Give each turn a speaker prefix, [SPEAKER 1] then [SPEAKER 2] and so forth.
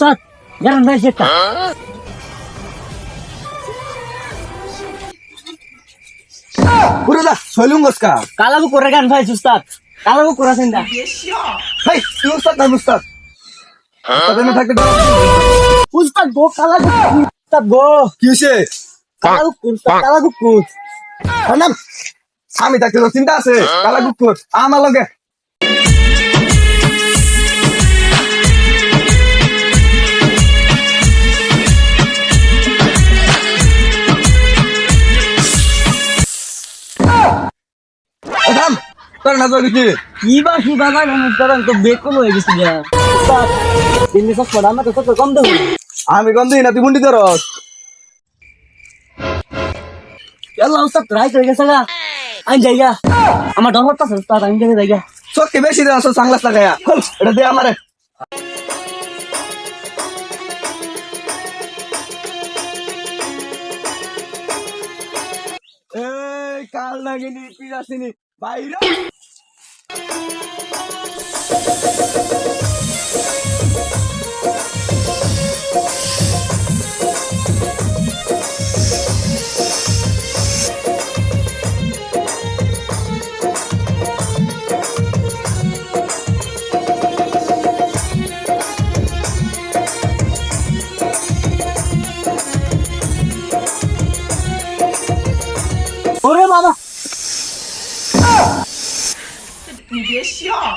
[SPEAKER 1] উস্তাদ গান ভাই একটা
[SPEAKER 2] পুরোদা গসকা।
[SPEAKER 1] কালাবু করে গান ভাই উস্তাদ কালাবু করে আছেন না।
[SPEAKER 2] হাই তুই উস্তাদ না উস্তাদ উস্তাদ না থাকতে
[SPEAKER 1] উস্তাদ গো কালাবু উস্তাদ গো।
[SPEAKER 2] কি হইছে?
[SPEAKER 1] কালাবু উস্তাদ কালাবু কুত
[SPEAKER 2] আমি থাকতে চিন্তা আছে। কালা কুকুর আমার লগে থাম, তোর না তোর কি
[SPEAKER 1] কি বা কি গান উস্তাদ তো বেকুল হয়ে গেছে দিল্লি সব পড়া আমাকে তো কম দেবো
[SPEAKER 2] আমি গন্ধ না তুই মুন্ডি ধরস।
[SPEAKER 1] আল্লাহ উস্তাদ রাইট হয়ে গেছে গা। আমি যাইগা আমার ডর আমি যাই
[SPEAKER 2] বেশি দেওয়া সাংলাস লাগাইয়া এটা দে আমারে। কাল নাগিনি পিরাসিনি বাইরে!
[SPEAKER 3] 你别笑。